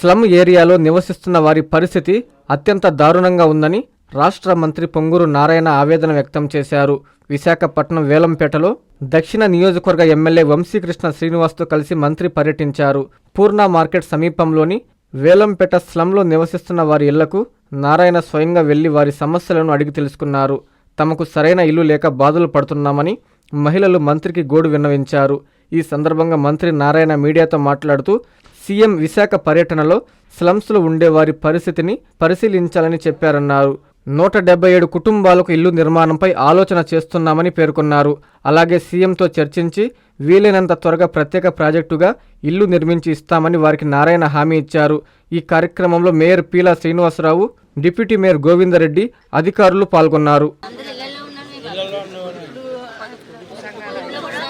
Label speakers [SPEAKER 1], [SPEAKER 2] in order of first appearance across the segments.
[SPEAKER 1] Slum ఏరియాలో నివసిస్తున్న వారి పరిస్థితి అత్యంత దారుణంగా ఉందని రాష్ట్ర మంత్రి పొంగూరు నారాయణ ఆవేదన వ్యక్తం చేశారు. విశాఖపట్నం వేలంపేటలో దక్షిణ నియోజకవర్గ ఎమ్మెల్యే వంశీకృష్ణ శ్రీనివాస్తో కలిసి మంత్రి పర్యటించారు. పూర్ణ మార్కెట్ సమీపంలోని వేలంపేట స్లంలో నివసిస్తున్న వారి ఇళ్ళకు నారాయణ స్వయంగా వెళ్ళి వారి సమస్యలను అడిగి తెలుసుకున్నారు. తమకు సరైన ఇల్లు లేక బాధలు పడుతున్నామని మహిళలు మంత్రికి గోడు విన్నవించారు. ఈ సందర్భంగా మంత్రి నారాయణ మీడియాతో మాట్లాడుతూ సీఎం విశాఖ పర్యటనలో స్లమ్స్లో ఉండే వారి పరిస్థితిని పరిశీలించాలని చెప్పారన్నారు. నూట డెబ్బై ఏడు కుటుంబాలకు ఇల్లు నిర్మాణంపై ఆలోచన చేస్తున్నామని పేర్కొన్నారు. అలాగే సీఎంతో చర్చించి వీలైనంత త్వరగా ప్రత్యేక ప్రాజెక్టుగా ఇల్లు నిర్మించి ఇస్తామని వారికి నారాయణ హామీ ఇచ్చారు. ఈ కార్యక్రమంలో mayor Peela Srinivasarao deputy mayor Govindareddy అధికారులు పాల్గొన్నారు
[SPEAKER 2] వాటర్ అంతా ఇంట్లోకి వెళ్ళిపోతుంది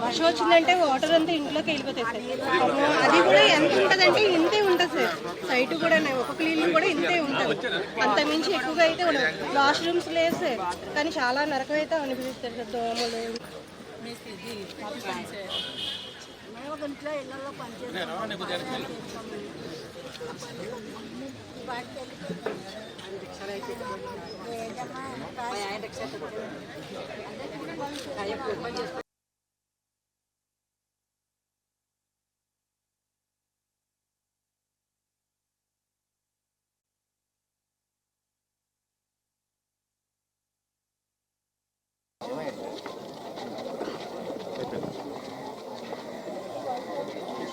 [SPEAKER 2] వర్షం వచ్చిందంటే వాటర్ అంతా ఇంట్లోకి వెళ్ళిపోతాయి సార్ అది కూడా ఎంత ఉంటుందంటే ఇంతే ఉంటుంది సార్ సైట్ కూడా ఒక్కొక్క ఇల్లు కూడా ఇంతే ఉంటుంది అంత మించి ఎక్కువగా అయితే ఉండదు వాష్ రూమ్స్ లేదు సార్ కానీ చాలా నరకం అయితే అనిపిస్తుంది సార్ దోమలు ఒక ఇంట్లో ఇళ్లలో పనిచేస్తాం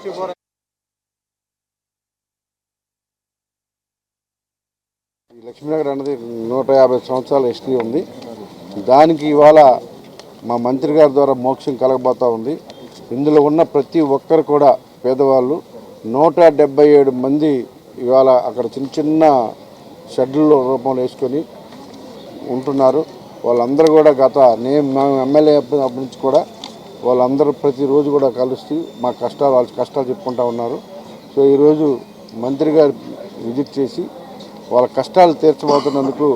[SPEAKER 3] ఈ లక్ష్మీనగర్ అన్నది నూట యాభై సంవత్సరాల హిస్టరీ ఉంది. దానికి ఇవాళ మా మంత్రి గారి ద్వారా మోక్షం కలగబోతూ ఉంది. ఇందులో ఉన్న ప్రతి ఒక్కరు కూడా పేదవాళ్ళు. నూట డెబ్బై ఏడు మంది ఇవాళ అక్కడ చిన్న చిన్న షెడ్ల రూపంలో వేసుకొని ఉంటున్నారు. వాళ్ళందరూ కూడా గత నేను మేము ఎమ్మెల్యే అప్పటి నుంచి కూడా వాళ్ళందరూ ప్రతిరోజు కూడా కలుస్తూ మా కష్టాలు వాళ్ళ కష్టాలు చెప్పుకుంటా ఉన్నారు. సో ఈరోజు మంత్రి గారు విజిట్ చేసి వాళ్ళ కష్టాలు తీర్చబోతున్నందుకు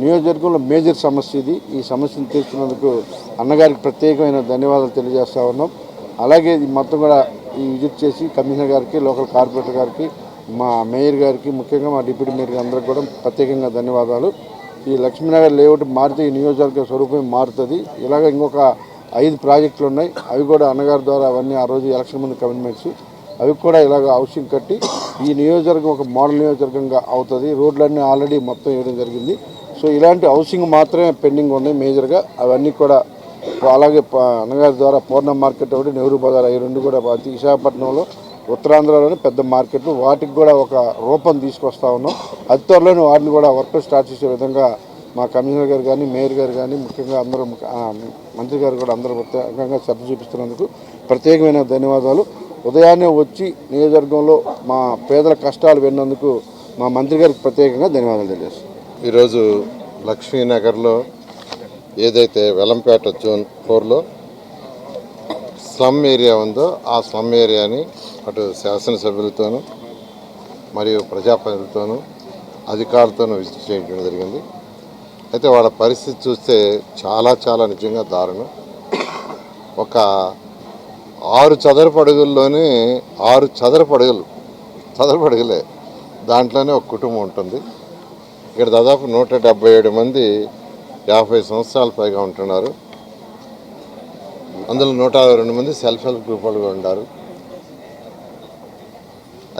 [SPEAKER 3] నియోజకవర్గంలో మేజర్ సమస్య ఇది. ఈ సమస్యను తీర్చినందుకు అన్నగారికి ప్రత్యేకమైన ధన్యవాదాలు తెలియజేస్తూ ఉన్నాం. అలాగే ఇది మొత్తం కూడా ఈ విజిట్ చేసి కమిషనర్ గారికి లోకల్ కార్పొరేటర్ గారికి మా మేయర్ గారికి ముఖ్యంగా మా డిప్యూటీ మేయర్ అందరికి కూడా ప్రత్యేకంగా ధన్యవాదాలు. ఈ లక్ష్మీనగర్ లేఅవుట్ మారితే ఈ నియోజకవర్గ స్వరూపం మారుతుంది. ఇలాగ ఇంకొక ఐదు ప్రాజెక్టులు ఉన్నాయి. అవి కూడా అన్నగారి ద్వారా అవన్నీ ఆ రోజు ఎలక్షన్ ముందు కమిట్మెంట్స్. అవి కూడా ఇలాగ హౌసింగ్ కట్టి ఈ నియోజకవర్గం ఒక మోడల్ నియోజకవర్గంగా అవుతుంది. రోడ్లన్నీ ఆల్రెడీ మొత్తం వేయడం జరిగింది. సో ఇలాంటి హౌసింగ్ మాత్రమే పెండింగ్ ఉన్నాయి మేజర్గా. అవన్నీ కూడా అలాగే అన్నగారి ద్వారా పూర్ణ మార్కెట్ ఒకటి నెహ్రూ బజార్ అవి రెండు కూడా అతి విశాఖపట్నంలో ఉత్తరాంధ్రలోని పెద్ద మార్కెట్లు. వాటికి కూడా ఒక రూపం తీసుకొస్తా ఉన్నాం. అతి త్వరలోనే వాటిని కూడా వర్క్ స్టార్ట్ చేసే విధంగా మా కమిషనర్ గారు కానీ మేయర్ గారు కానీ ముఖ్యంగా అందరూ మంత్రి గారు కూడా అందరూ ప్రత్యేకంగా శ్రద్ధ చూపిస్తున్నందుకు ప్రత్యేకమైన ధన్యవాదాలు. ఉదయాన్నే వచ్చి నియోజకవర్గంలో మా పేదల కష్టాలు విన్నందుకు మా మంత్రి గారికి ప్రత్యేకంగా ధన్యవాదాలు తెలియజేస్తాను
[SPEAKER 4] ఈరోజు లక్ష్మీనగర్లో ఏదైతే వెలంపేట జోన్ ఫోర్లో స్లమ్ ఏరియా ఉందో ఆ స్లమ్ ఏరియాని అటు శాసనసభ్యులతోనూ మరియు ప్రజాప్రతినిధులతోనూ అధికారులతోనూ విజిట్ చేయడం జరిగింది. అయితే వాళ్ళ పరిస్థితి చూస్తే చాలా చాలా నిజంగా దారుణం. ఒక ఆరు చదరపు అడుగుల్లోనే ఆరు చదరపు అడుగులు చదరపు అడుగులే. దాంట్లోనే ఒక కుటుంబం ఉంటుంది. ఇక్కడ దాదాపు నూట డెబ్బై ఏడు మంది యాభై సంవత్సరాల పైగా ఉంటున్నారు. అందులో నూట అరవై రెండు మంది సెల్ఫ్ హెల్ప్ గ్రూప్ వాళ్ళు ఉన్నారు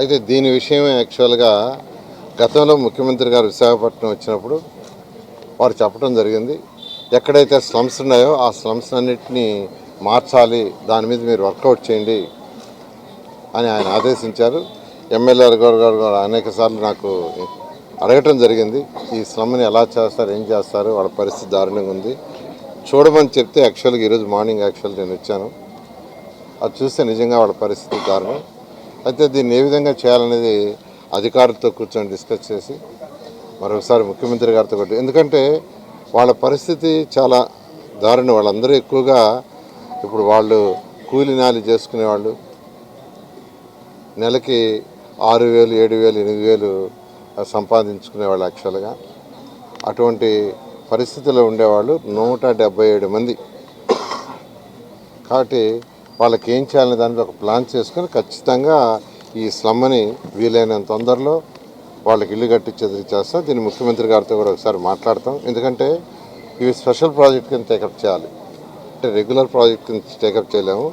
[SPEAKER 4] అయితే దీని విషయమే యాక్చువల్గా గతంలో ముఖ్యమంత్రి గారు విశాఖపట్నం వచ్చినప్పుడు వారు చెప్పడం జరిగింది. ఎక్కడైతే స్లమ్స్ ఉన్నాయో ఆ స్లమ్స్ అన్నిటినీ మార్చాలి దాని మీద మీరు వర్కౌట్ చేయండి అని ఆయన ఆదేశించారు. ఎమ్మెల్యే గారు గారు అనేక సార్లు నాకు అడగటం జరిగింది. ఈ స్లమ్ని ఎలా చేస్తారు ఏం చేస్తారు వాళ్ళ పరిస్థితి దారుణంగా ఉంది. చూడమని చెప్తే యాక్చువల్గా ఈరోజు మార్నింగ్ యాక్చువల్ నేను వచ్చాను. అది చూస్తే నిజంగా వాళ్ళ పరిస్థితి దారుణం. అయితే దీన్ని ఏ విధంగా చేయాలనేది అధికారులతో కూర్చొని డిస్కస్ చేసి మరొకసారి ముఖ్యమంత్రి గారితో కూడా ఎందుకంటే వాళ్ళ పరిస్థితి చాలా దారుణం. వాళ్ళందరూ ఎక్కువగా ఇప్పుడు వాళ్ళు కూలి నాలి చేసుకునే వాళ్ళు నెలకి ఆరు వేలు ఏడు వేలు ఎనిమిది వేలు సంపాదించుకునేవాళ్ళు యాక్చువల్గా. అటువంటి పరిస్థితిలో ఉండేవాళ్ళు నూట డెబ్బై ఏడు మంది. కాబట్టి వాళ్ళకి ఏం చేయాలనే దాని ఒక ప్లాన్ చేసుకొని ఖచ్చితంగా ఈ స్లమ్ని వీలైనంత తొందరలో వాళ్ళకి ఇల్లు కట్టించేది చేస్తాం దీన్ని ముఖ్యమంత్రి గారితో కూడా ఒకసారి మాట్లాడతాం. ఎందుకంటే ఇవి స్పెషల్ ప్రాజెక్ట్ కింద టేకప్ చేయాలి. అంటే రెగ్యులర్ ప్రాజెక్ట్ కింద టేకప్ చేయలేము.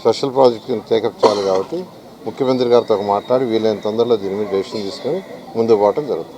[SPEAKER 4] స్పెషల్ ప్రాజెక్ట్ కింద టేకప్ చేయాలి కాబట్టి ముఖ్యమంత్రి గారితో ఒక మాట్లాడి వీలైన తొందరలో దీని మీద డెసిషన్ తీసుకొని ముందు పోవటం జరుగుతుంది.